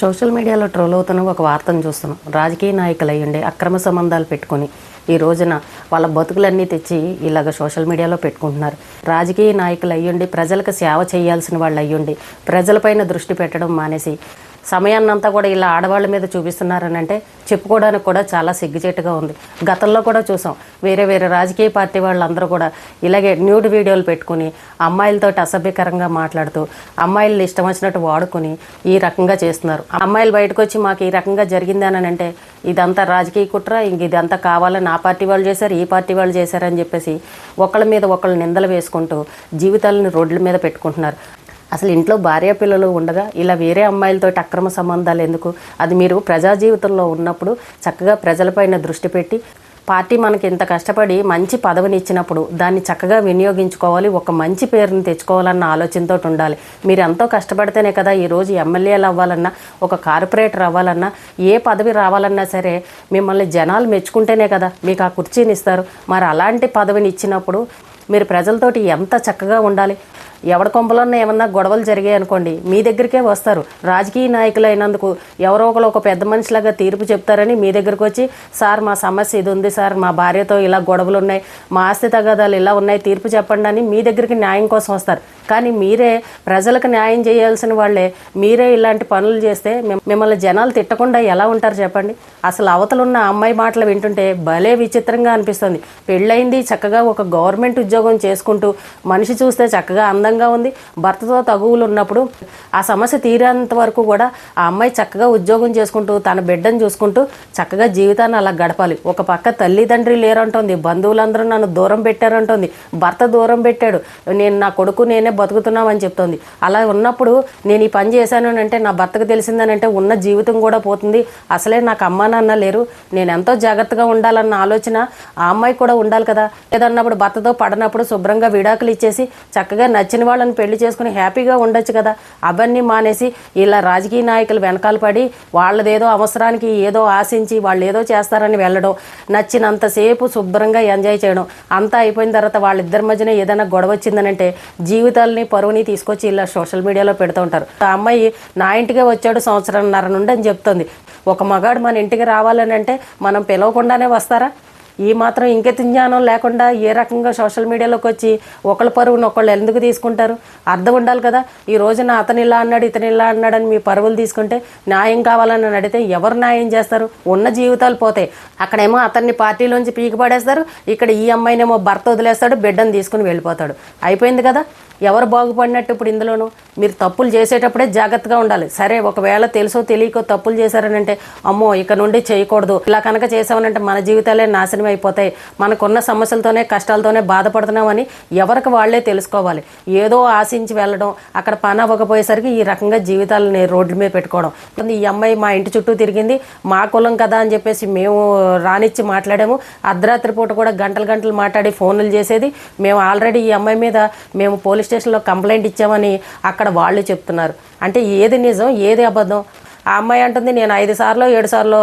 Social మీడియాలో troll అవుతున్న ఒక వార్తను చూస్తున్నాం రాజకీయ నాయకులు అయ్యండి అక్రమ సంబంధాలు పెట్టుకొని ఈ రోజున వాళ్ళ బతుకులన్నీ తెచ్చి ఇలాగ సోషల్ మీడియాలో పెట్టుకుంటున్నారు. రాజకీయ నాయకులు అయ్యుండి ప్రజలకు సేవ చేయాల్సిన వాళ్ళు అయ్యుండి ప్రజలపైన దృష్టి పెట్టడం మానేసి సమయాన్నంతా కూడా ఇలా ఆడవాళ్ళ మీద చూపిస్తున్నారని అంటే చెప్పుకోవడానికి కూడా చాలా సిగ్గుచేటుగా ఉంది. గతంలో కూడా చూసాం. వేరే వేరే రాజకీయ పార్టీ వాళ్ళందరూ కూడా ఇలాగే న్యూడ్ వీడియోలు పెట్టుకుని అమ్మాయిలతో అసభ్యకరంగా మాట్లాడుతూ అమ్మాయిలు ఇష్టం వచ్చినట్టు వాడుకొని ఈ రకంగా చేస్తున్నారు. అమ్మాయిలు బయటకు వచ్చి మాకు ఈ రకంగా జరిగిందని అంటే ఇదంతా రాజకీయ కుట్ర ఇంక ఇదంతా కావాలని ఆ పార్టీ వాళ్ళు చేశారు ఈ పార్టీ వాళ్ళు చేశారని చెప్పేసి ఒకళ్ళ మీద ఒకళ్ళు నిందలు వేసుకుంటూ జీవితాలను రోడ్ల మీద పెట్టుకుంటున్నారు. అసలు ఇంట్లో భార్య పిల్లలు ఉండగా ఇలా వేరే అమ్మాయిలతో అక్రమ సంబంధాలు ఎందుకు? అది మీరు ప్రజా జీవితంలో ఉన్నప్పుడు చక్కగా ప్రజలపైన దృష్టి పెట్టి పార్టీ మనకి ఇంత కష్టపడి మంచి పదవిని ఇచ్చినప్పుడు దాన్ని చక్కగా వినియోగించుకోవాలి ఒక మంచి పేరుని తెచ్చుకోవాలన్న ఆలోచనతో ఉండాలి. మీరు ఎంతో కష్టపడితేనే కదా ఈరోజు ఎమ్మెల్యేలు అవ్వాలన్నా ఒక కార్పొరేటర్ అవ్వాలన్నా ఏ పదవి రావాలన్నా సరే మిమ్మల్ని జనాలు మెచ్చుకుంటేనే కదా మీకు ఆ కుర్చీని ఇస్తారు. మరి అలాంటి పదవిని ఇచ్చినప్పుడు మీరు ప్రజలతోటి ఎంత చక్కగా ఉండాలి? ఎవడ కొంపలన్నా ఏమన్నా గొడవలు జరిగాయి అనుకోండి మీ దగ్గరికే వస్తారు. రాజకీయ నాయకులు అయినందుకు ఎవరో ఒకరు ఒక పెద్ద మనిషిలాగా తీర్పు చెప్తారని మీ దగ్గరకు వచ్చి సార్ మా సమస్య ఇది ఉంది సార్ మా భార్యతో ఇలా గొడవలు ఉన్నాయి మా ఆస్తి తగాదాలు ఇలా ఉన్నాయి తీర్పు చెప్పండి అని మీ దగ్గరికి న్యాయం కోసం వస్తారు. కానీ మీరే ప్రజలకు న్యాయం చేయాల్సిన వాళ్ళే మీరే ఇలాంటి పనులు చేస్తే మిమ్మల్ని జనాలు తిట్టకుండా ఎలా ఉంటారు చెప్పండి? అసలు అవతలున్న అమ్మాయి మాటలు వింటుంటే భలే విచిత్రంగా అనిపిస్తుంది. పెళ్ళయింది చక్కగా ఒక గవర్నమెంట్ ఉద్యోగం చేసుకుంటూ మనిషి చూస్తే చక్కగా అందంగా ఉంది. భర్తతో తగువులు ఉన్నప్పుడు ఆ సమస్య తీరేంత వరకు కూడా ఆ అమ్మాయి చక్కగా ఉద్యోగం చేసుకుంటూ తన బిడ్డను చూసుకుంటూ చక్కగా జీవితాన్ని అలా గడపాలి. ఒక పక్క తల్లిదండ్రి లేరంటోంది బంధువులందరూ నన్ను దూరం పెట్టారంటోంది భర్త దూరం పెట్టాడు నేను నా కొడుకు నేనే బతుకుతున్నామని చెప్తోంది. అలా ఉన్నప్పుడు నేను ఈ పని చేశాను అంటే నా భర్తకు తెలిసిందనంటే ఉన్న జీవితం కూడా పోతుంది. అసలే నాకు అమ్మా నాన్న లేరు. నేను ఎంతో జాగ్రత్తగా ఉండాలన్న ఆలోచన ఆ అమ్మాయి కూడా ఉండాలి కదా. లేదన్నప్పుడు భర్తతో పడనప్పుడు శుభ్రంగా విడాకులు ఇచ్చేసి చక్కగా నచ్చిన వాళ్ళని పెళ్ళి చేసుకుని హ్యాపీగా ఉండొచ్చు కదా. అవన్నీ మానేసి ఇలా రాజకీయ నాయకులు వెనకాల పడి వాళ్ళదేదో అవసరానికి ఏదో ఆశించి వాళ్ళు ఏదో చేస్తారని వెళ్ళడం నచ్చినంతసేపు శుభ్రంగా ఎంజాయ్ చేయడం అంతా అయిపోయిన తర్వాత వాళ్ళిద్దరి మధ్యన ఏదైనా గొడవ వచ్చిందనంటే జీవితాలని పరువుని తీసుకొచ్చి ఇలా సోషల్ మీడియాలో పెడుతూ ఉంటారు. ఆ అమ్మాయి నా ఇంటికే వచ్చాడు సంవత్సరంన్నర నుండి అని చెప్తుంది. ఒక మగాడు మన ఇంటికి రావాలని అంటే మనం పిలవకుండానే వస్తారా? ఈ మాత్రం ఇంకెత జ్ఞానం లేకుండా ఏ రకంగా సోషల్ మీడియాలోకి వచ్చి ఒకళ్ళ పరువును ఒకళ్ళు ఎందుకు తీసుకుంటారు? అర్థం ఉండాలి కదా. ఈ రోజున అతను ఇలా అన్నాడు ఇతను ఇలా అన్నాడని మీ పరువులు తీసుకుంటే న్యాయం కావాలని అడిగితే ఎవరు న్యాయం చేస్తారు? ఉన్న జీవితాలు పోతాయి. అక్కడేమో అతన్ని పార్టీలోంచి పీకిపడేస్తారు. ఇక్కడ ఈ అమ్మాయినేమో భర్త వదిలేస్తాడు బిడ్డను తీసుకుని వెళ్ళిపోతాడు. అయిపోయింది కదా. ఎవరు బాగుపడినట్టు ఇప్పుడు ఇందులోనూ? మీరు తప్పులు చేసేటప్పుడే జాగ్రత్తగా ఉండాలి. సరే ఒకవేళ తెలుసో తెలియకో తప్పులు చేశారనంటే అమ్మో ఇక నుండి చేయకూడదు. ఇలా కనుక చేసామనంటే మన జీవితాలే నాశనం అయిపోతాయి మనకున్న సమస్యలతోనే కష్టాలతోనే బాధపడుతున్నామని ఎవరికి వాళ్ళే తెలుసుకోవాలి. ఏదో ఆశించి వెళ్ళడం అక్కడ పని అవ్వకపోయేసరికి ఈ రకంగా జీవితాలని రోడ్ల మీద పెట్టుకోవడం. ఈ అమ్మాయి మా ఇంటి చుట్టూ తిరిగింది మా కులం కదా అని చెప్పేసి మేము రానిచ్చి మాట్లాడాము. అర్ధరాత్రి పూట కూడా గంటలు గంటలు మాట్లాడి ఫోన్లు చేసేది. మేము ఆల్రెడీ ఈ అమ్మాయి మీద మేము పోలీస్ స్టేషన్లో కంప్లైంట్ ఇచ్చామని అక్కడ వాళ్ళు చెప్తున్నారు. అంటే ఏది నిజం ఏది అబద్ధం? ఆ అమ్మాయి అంటుంది నేను ఐదు సార్లు ఏడు సార్లు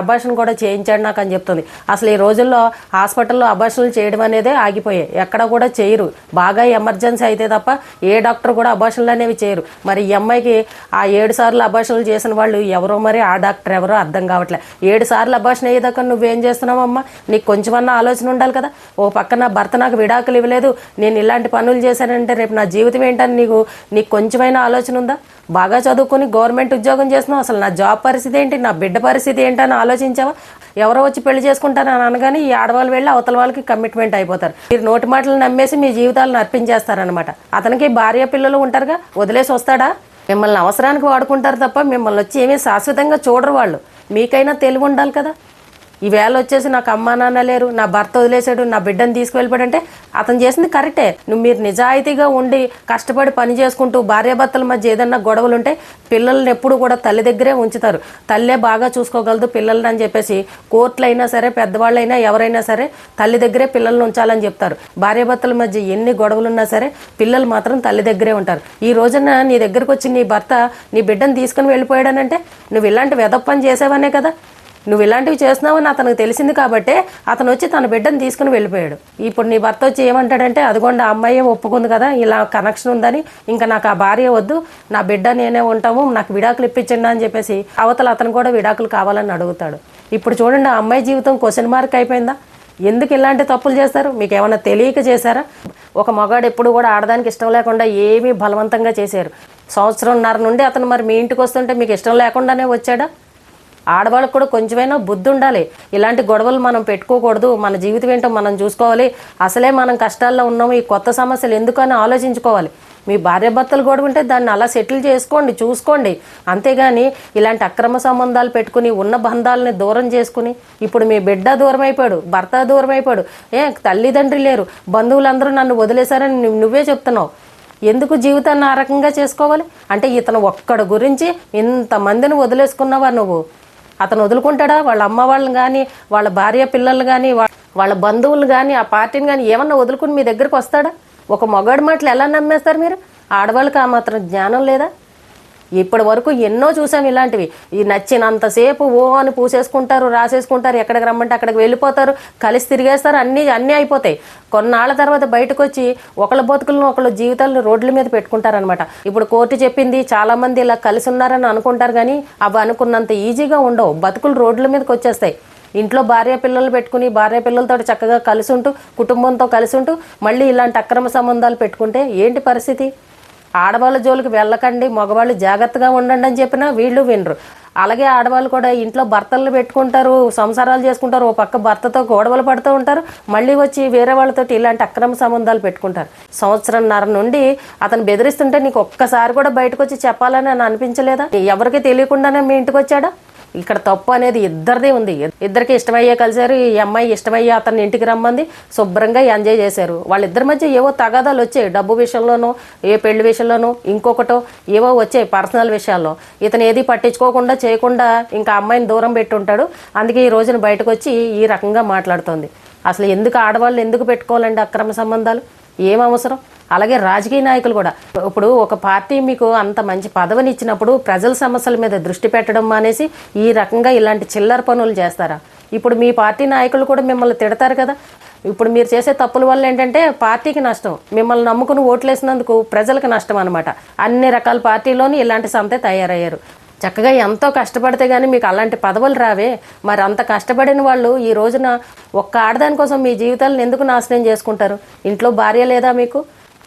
అబార్షన్ కూడా చేయించాడు నాకు అని చెప్తుంది. అసలు ఈ రోజుల్లో హాస్పిటల్లో అబార్షన్లు చేయడం అనేదే ఆగిపోయాయి ఎక్కడ కూడా చేయరు. బాగా ఎమర్జెన్సీ అయితే తప్ప ఏ డాక్టర్ కూడా అబార్షన్లు అనేవి చేయరు. మరి ఈ అమ్మాయికి ఆ ఏడు సార్లు అబార్షన్లు చేసిన వాళ్ళు ఎవరో మరి ఆ డాక్టర్ ఎవరో అర్థం కావట్లే. ఏడు సార్లు అబార్షన్ అయ్యేదాకా నువ్వేం చేస్తున్నావమ్మా నీకు కొంచెమన్నా ఆలోచన ఉండాలి కదా. ఓ పక్కన భర్త నాకు విడాకులు ఇవ్వలేదు. నేను ఇలాంటి పనులు చేశానంటే రేపు నా జీవితం ఏంటని నీకు నీకు కొంచెమైనా ఆలోచన ఉందా? బాగా చదువుకొని గవర్నమెంట్ ఉద్యోగం చేస్తున్నావు. అసలు నా జాబ్ పరిస్థితి ఏంటి? నా బిడ్డ పరిస్థితి ఏంటని ఆలోచించావా? ఎవరో వచ్చి పెళ్ళి చేసుకుంటారని అనగానే ఈ ఆడవాళ్ళు వెళ్ళి అవతల వాళ్ళకి కమిట్మెంట్ అయిపోతారు. మీరు నోటి మాటలు నమ్మేసి మీ జీవితాలను అర్పించేస్తారనమాట అతనికి భార్య పిల్లలు ఉంటారుగా వదిలేసి వస్తాడా? మిమ్మల్ని అవసరానికి వాడుకుంటారు తప్ప మిమ్మల్ని వచ్చి ఏమీ శాశ్వతంగా చూడరు వాళ్ళు. మీకైనా తెలివి ఉండాలి కదా. ఈవేళ వచ్చేసి నాకు అమ్మా నాన్న లేరు నా భర్త వదిలేశాడు నా బిడ్డను తీసుకువెళ్ళిపోయాడంటే అతను చేసింది కరెక్టే. నువ్వు మీరు నిజాయితీగా ఉండి కష్టపడి పని చేసుకుంటూ భార్యాభర్తల మధ్య ఏదన్నా గొడవలు ఉంటే పిల్లల్ని ఎప్పుడు కూడా తల్లి దగ్గరే ఉంచుతారు. తల్లే బాగా చూసుకోగలదు పిల్లల్ని అని చెప్పేసి కోర్టులు అయినా సరే పెద్దవాళ్ళైనా ఎవరైనా సరే తల్లి దగ్గరే పిల్లల్ని ఉంచాలని చెప్తారు. భార్యాభర్తల మధ్య ఎన్ని గొడవలు ఉన్నా సరే పిల్లలు మాత్రం తల్లి దగ్గరే ఉంటారు. ఈ రోజున నీ దగ్గరకు వచ్చి నీ భర్త నీ బిడ్డను తీసుకుని వెళ్ళిపోయాడనంటే నువ్వు ఇలాంటి వెదప్పని చేసేవనే కదా. నువ్వు ఇలాంటివి చేస్తున్నావని అతనికి తెలిసింది కాబట్టే అతను వచ్చి తన బిడ్డను తీసుకుని వెళ్ళిపోయాడు. ఇప్పుడు నీ భర్త వచ్చి ఏమంటాడంటే అదిగోండి ఆ అమ్మాయి ఒప్పుకుంది కదా ఇలా కనెక్షన్ ఉందని ఇంకా నాకు ఆ భార్య వద్దు నా బిడ్డ నేనే ఉంటాము నాకు విడాకులు ఇప్పించండి అని చెప్పేసి అవతల అతను కూడా విడాకులు కావాలని అడుగుతాడు. ఇప్పుడు చూడండి ఆ అమ్మాయి జీవితం క్వశ్చన్ మార్క్ అయిపోయిందా? ఎందుకు ఇలాంటి తప్పులు చేస్తారు? మీకు ఏమైనా తెలియక చేశారా? ఒక మగాడు ఎప్పుడు కూడా ఆడదానికి ఇష్టం లేకుండా ఏమీ బలవంతంగా చేశారు. సంవత్సరంన్నర నుండి అతను మరి మీ ఇంటికి వస్తుంటే మీకు ఇష్టం లేకుండానే వచ్చాడా? ఆడవాళ్ళకు కూడా కొంచెమైనా బుద్ధి ఉండాలి. ఇలాంటి గొడవలు మనం పెట్టుకోకూడదు. మన జీవితం ఏంటో మనం చూసుకోవాలి. అసలే మనం కష్టాల్లో ఉన్నాము. ఈ కొత్త సమస్యలు ఎందుకని ఆలోచించుకోవాలి? మీ భార్యాభర్తలు గొడవ ఉంటే దాన్ని అలా సెటిల్ చేసుకోండి చూసుకోండి. అంతేగాని ఇలాంటి అక్రమ సంబంధాలు పెట్టుకుని ఉన్న బంధాలని దూరం చేసుకుని ఇప్పుడు మీ బిడ్డ దూరం అయిపోయాడు భర్త దూరం అయిపోయాడు. ఏ తల్లిదండ్రి లేరు. బంధువులందరూ నన్ను వదిలేశారని నువ్వే చెప్తున్నావు. ఎందుకు జీవితాన్ని ఆ రకంగా చేసుకోవాలి? అంటే ఇతను ఒక్కడు గురించి ఇంతమందిని వదిలేసుకున్నావా నువ్వు? అతను వదులుకుంటాడా? వాళ్ళ అమ్మ వాళ్ళని కానీ వాళ్ళ భార్య పిల్లలు కానీ వాళ్ళ బంధువులు కానీ ఆ పార్టీని కానీ ఏమన్నా వదులుకుని మీ దగ్గరకు వస్తాడా? ఒక మగాడి మాటలు ఎలా నమ్మేస్తారు మీరు? ఆడవాళ్ళకి ఆ మాత్రం జ్ఞానం లేదా? ఇప్పటి వరకు ఎన్నో చూసాం ఇలాంటివి. ఈ నచ్చినంతసేపు ఓ అని పూసేసుకుంటారు రాసేసుకుంటారు ఎక్కడికి రమ్మంటే అక్కడికి వెళ్ళిపోతారు కలిసి తిరిగేస్తారు అన్నీ అన్నీ అయిపోతాయి. కొన్నాళ్ళ తర్వాత బయటకు వచ్చి ఒకళ్ళ బతుకులను ఒకళ్ళ జీవితాలను రోడ్ల మీద పెట్టుకుంటారనమాట. ఇప్పుడు కోర్టు చెప్పింది చాలామంది ఇలా కలిసి ఉన్నారని అనుకుంటారు కానీ అవి అనుకున్నంత ఈజీగా ఉండవు. బతుకులు రోడ్ల మీదకి వచ్చేస్తాయి. ఇంట్లో భార్య పిల్లలు పెట్టుకుని భార్య పిల్లలతో చక్కగా కలిసి ఉంటూ కుటుంబంతో కలిసి ఉంటూ మళ్ళీ ఇలాంటి అక్రమ సంబంధాలు పెట్టుకుంటే ఏంటి పరిస్థితి? ఆడవాళ్ళ జోలికి వెళ్ళకండి మగవాళ్ళు జాగ్రత్తగా ఉండండి అని చెప్పినా వీళ్ళు వినరు. అలాగే ఆడవాళ్ళు కూడా ఇంట్లో భర్తలను పెట్టుకుంటారు సంసారాలు చేసుకుంటారు ఓ పక్క భర్తతో గొడవలు పడుతూ ఉంటారు మళ్ళీ వచ్చి వేరే వాళ్ళతో ఇలాంటి అక్రమ సంబంధాలు పెట్టుకుంటారు. సంవత్సరంన్నర నుండి అతను బెదిరిస్తుంటే నీకు ఒక్కసారి కూడా బయటకు వచ్చి చెప్పాలని అని అనిపించలేదా? ఎవరికి తెలియకుండానే మీ ఇంటికి వచ్చాడా? ఇక్కడ తప్పు అనేది ఇద్దరిదే ఉంది. ఇద్దరికి ఇష్టమయ్యే కలిశారు ఈ అమ్మాయి ఇష్టమయ్యే అతన్ని ఇంటికి రమ్మంది శుభ్రంగా ఎంజాయ్ చేశారు. వాళ్ళిద్దరి మధ్య ఏవో తగాదాలు వచ్చాయి డబ్బు విషయంలోనూ ఏ పెళ్ళి విషయంలోనూ ఇంకొకటో ఏవో వచ్చాయి పర్సనల్ విషయాల్లో. ఇతను ఏది పట్టించుకోకుండా చేయకుండా ఇంకా అమ్మాయిని దూరం పెట్టుంటాడు అందుకే ఈ రోజున బయటకు వచ్చి ఈ రకంగా మాట్లాడుతోంది. అసలు ఎందుకు ఆడవాళ్ళు ఎందుకు పెట్టుకోవాలండి అక్రమ సంబంధాలు? ఏం అవసరం? అలాగే రాజకీయ నాయకులు కూడా. ఇప్పుడు ఒక పార్టీ మీకు అంత మంచి పదవిని ఇచ్చినప్పుడు ప్రజల సమస్యల మీద దృష్టి పెట్టడం మానేసి ఈ రకంగా ఇలాంటి చిల్లర పనులు చేస్తారా? ఇప్పుడు మీ పార్టీ నాయకులు కూడా మిమ్మల్ని తిడతారు కదా. ఇప్పుడు మీరు చేసే తప్పుల వల్ల ఏంటంటే పార్టీకి నష్టం. మిమ్మల్ని నమ్ముకుని ఓట్లేసినందుకు ప్రజలకు నష్టం అనమాట అన్ని రకాల పార్టీలోని ఇలాంటి సంతే తయారయ్యారు. చక్కగా ఎంతో కష్టపడితే కానీ మీకు అలాంటి పదవులు రావే. మరి అంత కష్టపడిన వాళ్ళు ఈ రోజున ఒక్క ఆడదాని కోసం మీ జీవితాలను ఎందుకు నాశనం చేసుకుంటారు? ఇంట్లో భార్య లేదా మీకు?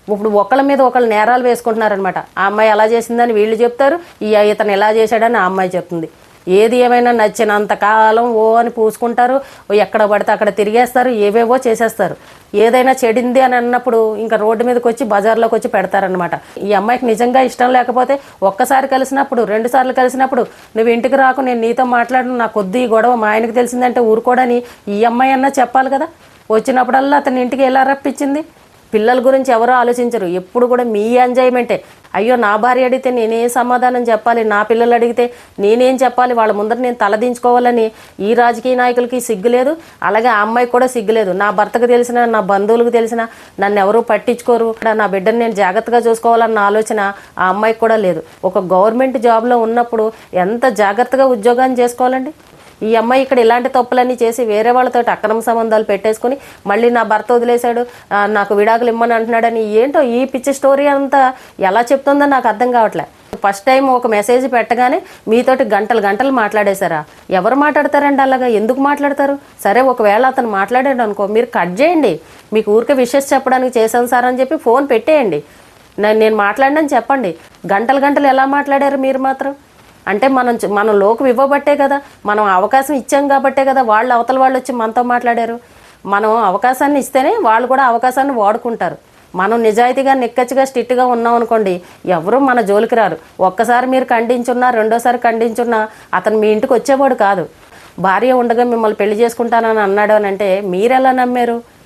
ఇప్పుడు ఒకళ్ళ మీద ఒకళ్ళు నేరాలు వేసుకుంటున్నారనమాట ఆ అమ్మాయి అలా చేసిందని వీళ్ళు చెప్తారు ఈ ఇతను ఎలా చేశాడని ఆ అమ్మాయి చెప్తుంది. ఏది ఏమైనా నచ్చినంత కాలం ఓ అని పూసుకుంటారు ఎక్కడ పడితే అక్కడ తిరిగేస్తారు ఏవేవో చేసేస్తారు. ఏదైనా చెడింది అని అన్నప్పుడు ఇంకా రోడ్డు మీదకి వచ్చి బజార్లోకి వచ్చి పెడతారనమాట ఈ అమ్మాయికి నిజంగా ఇష్టం లేకపోతే ఒక్కసారి కలిసినప్పుడు రెండు సార్లు కలిసినప్పుడు నువ్వు ఇంటికి రాకు నేను నీతో మాట్లాడను నా కొద్ది ఈ గొడవ మా ఆయనకి తెలిసిందంటే ఊరుకోడని ఈ అమ్మాయి అన్నా చెప్పాలి కదా? వచ్చినప్పుడల్లా అతని ఇంటికి ఎలా రప్పించింది? పిల్లల గురించి ఎవరో ఆలోచించరు. ఎప్పుడు కూడా మీ ఎంజాయ్మెంటే. అయ్యో నా భార్య అడిగితే నేనేం సమాధానం చెప్పాలి. నా పిల్లలు అడిగితే నేనేం చెప్పాలి? వాళ్ళ ముందర నేను తలదించుకోవాలని ఈ రాజకీయ నాయకులకి సిగ్గు లేదు. అలాగే ఆ అమ్మాయికి కూడా సిగ్గులేదు నా భర్తకు తెలిసిన నా బంధువులకు తెలిసిన నన్ను ఎవరు పట్టించుకోరు. ఇక్కడ నా బిడ్డను నేను జాగ్రత్తగా చూసుకోవాలన్న ఆలోచన ఆ అమ్మాయికి కూడా లేదు. ఒక గవర్నమెంట్ జాబ్లో ఉన్నప్పుడు ఎంత జాగ్రత్తగా ఉద్యోగాన్ని చేసుకోవాలండి? ఈ అమ్మాయి ఇక్కడ ఇలాంటి తప్పులన్నీ చేసి వేరే వాళ్ళతో అక్రమ సంబంధాలు పెట్టేసుకుని మళ్ళీ నా భర్త వదిలేశాడు నాకు విడాకులు ఇమ్మని అంటున్నాడని ఏంటో ఈ పిచ్చి స్టోరీ అంతా ఎలా చెప్తుందో నాకు అర్థం కావట్లే. ఫస్ట్ టైం ఒక మెసేజ్ పెట్టగానే మీతోటి గంటలు గంటలు మాట్లాడేశారా? ఎవరు మాట్లాడతారండి అలాగా? ఎందుకు మాట్లాడతారు? సరే ఒకవేళ అతను మాట్లాడాడు అనుకో మీరు కట్ చేయండి. మీకు ఊరికే విషెస్ చెప్పడానికి చేశాను సార్ అని చెప్పి ఫోన్ పెట్టేయండి. నేను నేను మాట్లాడినని చెప్పండి. గంటలు గంటలు ఎలా మాట్లాడారు మీరు మాత్రం? అంటే మనం మనం లోకం ఇవ్వబట్టే కదా మనం అవకాశం ఇచ్చాం కాబట్టే కదా వాళ్ళు అవతల వాళ్ళు వచ్చి మనతో మాట్లాడారు. మనం అవకాశాన్ని ఇస్తేనే వాళ్ళు కూడా అవకాశాన్ని వాడుకుంటారు. మనం నిజాయితీగా నిక్కచ్చిగా స్ట్రిక్ట్గా ఉన్నాం అనుకోండి ఎవరూ మన జోలికి రారు. ఒక్కసారి మీరు ఖండించున్నా రెండోసారి ఖండించున్నా అతను మీ ఇంటికి వచ్చేవాడు కాదు. భార్య ఉండగా మిమ్మల్ని పెళ్ళి చేసుకుంటానని అన్నాడు అని అంటే మీరెలా నమ్మారు?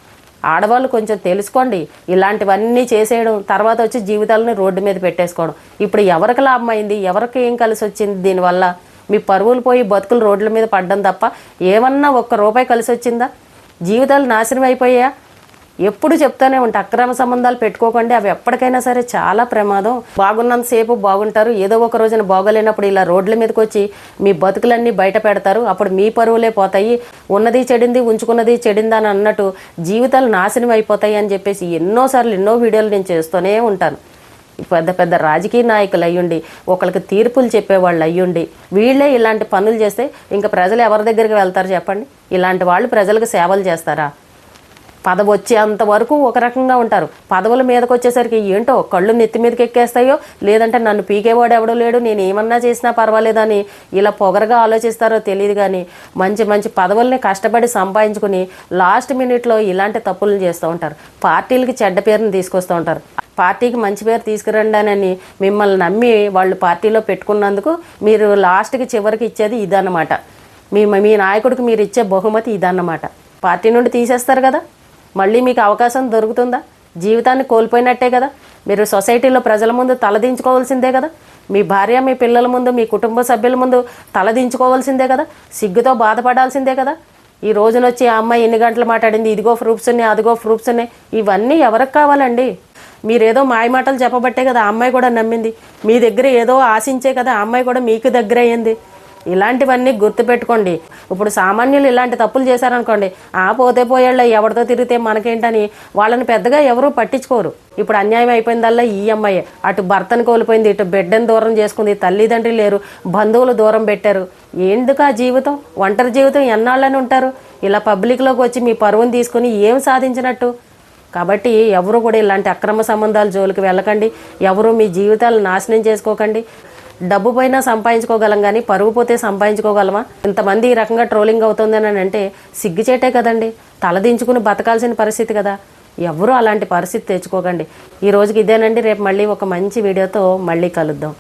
ఆడవాళ్ళు కొంచెం తెలుసుకోండి. ఇలాంటివన్నీ చేసేయడం తర్వాత వచ్చి జీవితాలను రోడ్డు మీద పెట్టేసుకోవడం. ఇప్పుడు ఎవరికి లాభం అయింది? ఎవరికి ఏం కలిసి వచ్చింది దీనివల్ల? మీ పరువులు పోయి బతుకులు రోడ్ల మీద పడ్డం తప్ప ఏమన్నా ఒక్క రూపాయి కలిసి వచ్చిందా? జీవితాలు నాశనం అయిపోయా ఎప్పుడు చెప్తానే ఉంటా. అక్రమ సంబంధాలు పెట్టుకోకండి. అవి ఎప్పటికైనా సరే చాలా ప్రమాదం. బాగున్నంతసేపు బాగుంటారు. ఏదో ఒక రోజున బాగోలేనప్పుడు ఇలా రోడ్ల మీదకి వచ్చి మీ బతుకులన్నీ బయట పెడతారు. అప్పుడు మీ పరువులే పోతాయి. ఉన్నది చెడింది ఉంచుకున్నది చెడింది అని అన్నట్టు జీవితాలు నాశనం అయిపోతాయి అని చెప్పేసి ఎన్నోసార్లు ఎన్నో వీడియోలు నేను చేస్తూనే ఉంటాను. పెద్ద పెద్ద రాజకీయ నాయకులు అయ్యుండి ఒకరికి తీర్పులు చెప్పేవాళ్ళు అయ్యుండి వీళ్ళే ఇలాంటి పనులు చేస్తే ఇంకా ప్రజలు ఎవరి దగ్గరికి వెళ్తారు చెప్పండి? ఇలాంటి వాళ్ళు ప్రజలకు సేవలు చేస్తారా? పదవి వచ్చేంత వరకు ఒక రకంగా ఉంటారు. పదవుల మీదకి వచ్చేసరికి ఏంటో కళ్ళు నెత్తి మీదకి ఎక్కేస్తాయో లేదంటే నన్ను పీకేవాడు ఎవడో లేడు నేను ఏమన్నా చేసినా పర్వాలేదని ఇలా పొగరగా ఆలోచిస్తారో తెలియదు కానీ మంచి మంచి పదవుల్ని కష్టపడి సంపాదించుకుని లాస్ట్ మినిట్లో ఇలాంటి తప్పులు చేస్తూ ఉంటారు. పార్టీలకి చెడ్డ పేరుని తీసుకొస్తూ ఉంటారు. పార్టీకి మంచి పేరు తీసుకురండి మిమ్మల్ని నమ్మి వాళ్ళు పార్టీలో పెట్టుకున్నందుకు మీరు లాస్ట్కి చివరికి ఇచ్చేది ఇదన్నమాట. మీ మీ నాయకుడికి మీరు ఇచ్చే బహుమతి ఇదన్నమాట. పార్టీ నుండి తీసేస్తారు కదా. మళ్ళీ మీకు అవకాశం దొరుకుతుందా? జీవితాన్ని కోల్పోయినట్టే కదా. మీరు సొసైటీలో ప్రజల ముందు తలదించుకోవాల్సిందే కదా. మీ భార్య మీ పిల్లల ముందు మీ కుటుంబ సభ్యుల ముందు తలదించుకోవాల్సిందే కదా. సిగ్గుతో బాధపడాల్సిందే కదా. ఈ రోజున వచ్చి ఆ అమ్మాయి ఎన్ని గంటలు మాట్లాడింది ఇదిగో ప్రూఫ్స్ ఉన్నాయి అదిగో ప్రూఫ్స్ ఉన్నాయి. ఇవన్నీ ఎవరికి కావాలండి? మీరేదో మాయమాటలు చెప్పబట్టే కదా ఆ అమ్మాయి కూడా నమ్మింది. మీ దగ్గర ఏదో ఆశించే కదా ఆ అమ్మాయి కూడా మీకు దగ్గర అయ్యింది ఇలాంటివన్నీ గుర్తుపెట్టుకోండి. ఇప్పుడు సామాన్యులు ఇలాంటి తప్పులు చేశారనుకోండి ఆ పోతే పోయేళ్ళ ఎవరితో తిరిగితే మనకేంటని వాళ్ళని పెద్దగా ఎవరూ పట్టించుకోరు. ఇప్పుడు అన్యాయం అయిపోయిందల్లా ఈ అమ్మాయి. అటు భర్తను కోల్పోయింది ఇటు బిడ్డను దూరం చేసుకుంది తల్లిదండ్రులు లేరు బంధువులు దూరం పెట్టారు. ఎందుకు ఆ జీవితం? ఒంటరి జీవితం ఎన్నాళ్ళని ఉంటారు? ఇలా పబ్లిక్లోకి వచ్చి మీ పరువును తీసుకుని ఏం సాధించినట్టు? కాబట్టి ఎవరు కూడా ఇలాంటి అక్రమ సంబంధాల జోలికి వెళ్ళకండి. ఎవరు మీ జీవితాలు నాశనం చేసుకోకండి. డబ్బు పైన సంపాదించుకోగలం కానీ పరుగు పోతే సంపాదించుకోగలమా? ఇంతమంది ఈ రకంగా ట్రోలింగ్ అవుతుందని అని అంటే సిగ్గుచేటే కదండి. తలదించుకుని బతకాల్సిన పరిస్థితి కదా. ఎవరు అలాంటి పరిస్థితి తెచ్చుకోకండి. ఈ రోజుకి ఇదేనండి. రేపు మళ్ళీ ఒక మంచి వీడియోతో మళ్ళీ కలుద్దాం.